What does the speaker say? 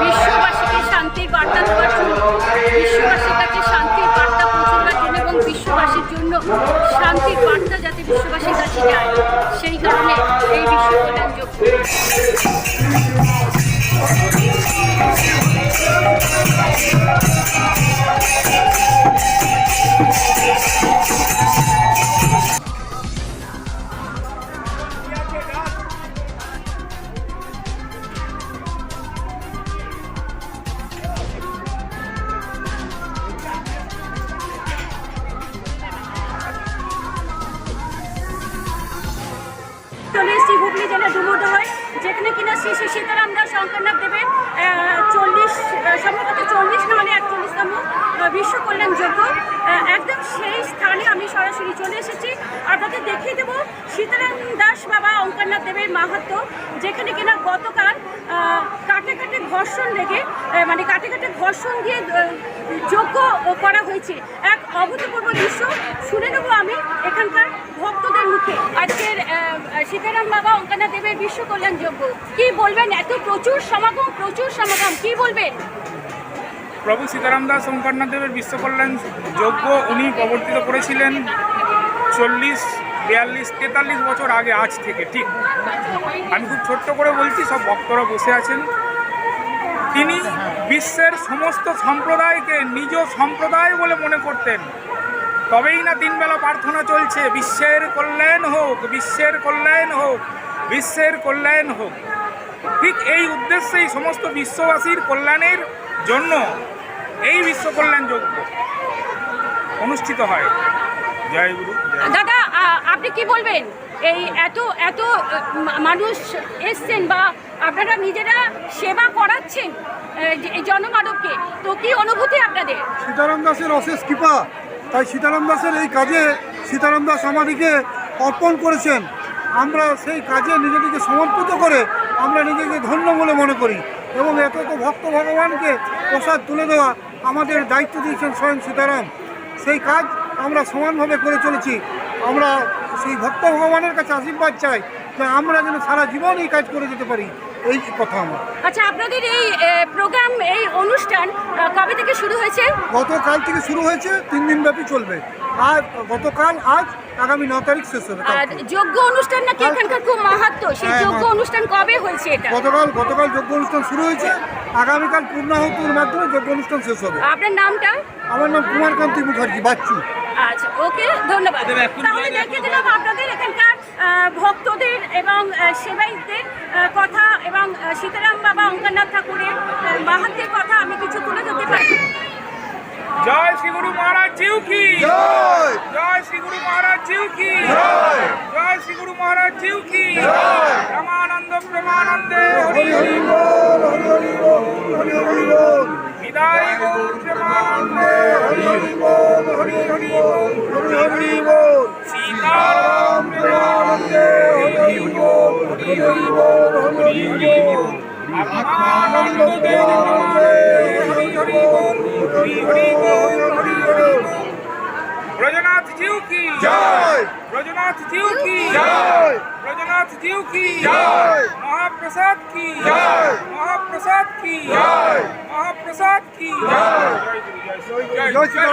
বিশ্ববাসীকে শান্তির বার্তা দেওয়ার জন্য বার্তা পৌঁছানোর এবং বিশ্ববাসীর জন্য শান্তির বার্তা যাতে বিশ্ববাসীর কাছে যায়, সেই কারণে এই বিশ্ব কল্যাণ যোগ্য জেলা ডুমুরো হয়। যেখানে কিনা শ্রী শ্রী সীতারাম দাস শঙ্করনাথ দেবের চল্লিশ সম্ভবত চল্লিশ নাহলে একচল্লিশতম বিশ্ব কল্যাণ যজ্ঞ একদম সেই স্থানে আমি সরাসরি চলে এসেছি। আপনাদের দেখিয়ে দেবো সীতারাম দাস বাবা অঙ্কারনাথ দেবের মাহাত্ম যেখানে কিনা গতকাল কাটে কাটে ঘর্ষণ লেগে মানে কাটে কাটে ঘর্ষণ দিয়ে যজ্ঞ করা হয়েছে। এক অভূতপূর্ব দৃশ্য, শুনে নেব আমি এখানকার ভক্তদের মুখে। আজকের সীতারাম বাবা অঙ্কনা দেবের বিশ্ব কল্যাণ যজ্ঞ। কি বলবেন? এত প্রচুর সমাগম প্রচুর সমাগম, কি বলবেন? প্রভু সীতারাম দাস শঙ্করনাথ দেবের বিশ্বকল্যাণ যজ্ঞ উনি প্রবর্তিত করেছিলেন চল্লিশ, বিয়াল্লিশ, তেতাল্লিশ বছর আগে, আজ থেকে, ঠিক। আমি খুব ছোট্ট করে বলছি, সব ভক্তরা বসে আছেন। তিনি বিশ্বের সমস্ত সম্প্রদায়কে নিজ সম্প্রদায় বলে মনে করতেন। তবেই না তিনবেলা প্রার্থনা চলছে, বিশ্বের কল্যাণ হোক, বিশ্বের কল্যাণ হোক, বিশ্বের কল্যাণ হোক। ঠিক এই উদ্দেশ্যেই সমস্ত বিশ্ববাসীর কল্যাণের জন্য এই বিশ্ব কল্যাণ যজ্ঞ অনুষ্ঠিত হয়। জয় গুরু দাদা আপনি কি বলবেন? এই এত এত মানুষ এসছেন বা আপনারা নিজেরা সেবা করাচ্ছেন এই জনমানবকে তো কি অনুভূতি আপনাদের? সীতারাম দাসের অশেষ কৃপা তাই সীতারাম দাসের এই কাজে সীতারাম দাস আমাদেরকে অর্পণ করেছেন। আমরা সেই কাজে নিজেদেরকে সমর্পিত করে আমরা নিজেকে ধন্য বলে মনে করি এবং এত তো ভক্ত ভগবানকে প্রসাদ তুলে দেওয়া আমাদের দায়িত্ব দিয়েছেন স্বয়ং সীতারাম। সেই কাজ আমরা সমানভাবে করে চলেছি। আমরা সেই ভক্ত ভগবানের কাছে আশীর্বাদ চাই। আমরা যেন সারা জীবন এই কাজ করে যেতে পারি এই কথা আমার। আচ্ছা আপনাদের এই প্রোগ্রাম এই অনুষ্ঠান কবে থেকে শুরু হয়েছে? গতকাল থেকে শুরু হয়েছে তিন দিন ব্যাপী চলবে। আর গতকাল আজ আগামী ন তারিখ শেষ হবে আর যোগ্য অনুষ্ঠান নাকি এখানকার খুব মাহাত্ম? সেই হ্যাঁ, যোগ্য হ্যাঁ। অনুষ্ঠান কবে হয়েছে এটা? গতকাল গতকাল যোগ্য অনুষ্ঠান শুরু হয়েছে আগামীকাল পূর্ণাহুতির মাধ্যমে যোগ্য অনুষ্ঠান শেষ হবে। আপনার নামটা? আমার নাম কুমারকান্তি মুখার্জি বাচ্চু। আচ্ছা ওকে ধন্যবাদ। তাহলে দেখিয়ে দিলাম আপনাদের এখানকার ভক্তদের এবং আহ, সেবায়িতদের কথা এবং সীতারাম বাবা অঙ্কনাথ ঠাকুরের মাহাত্মের কথা আমি কিছু তুলে ধরতে পারি। জয় শ্রী গুরু মহারাজ জিউ কি? জয়। জয় শ্রী গুরু মহারাজ জিউ কি? জয়। শ্রী গুরু মহারাজ জিউ কি? রামানন্দ প্রেমানন্দে হরি হরি বল, হরি হরি বল, হরি হরি বল, বিদায় গৌর প্রেমানন্দে। হরি হরি বল, হরি হরি বল, হরি হরি বল। ব্রজনাথ জিউ কি জয় ব্রজনাথ জিউ কি জয় ব্রজনাথ জিউ কি জয় মহাপ্রসাদ কি জয় মহাপ্রসাদ কি জয় মহাপ্রসাদ কি জয় জয়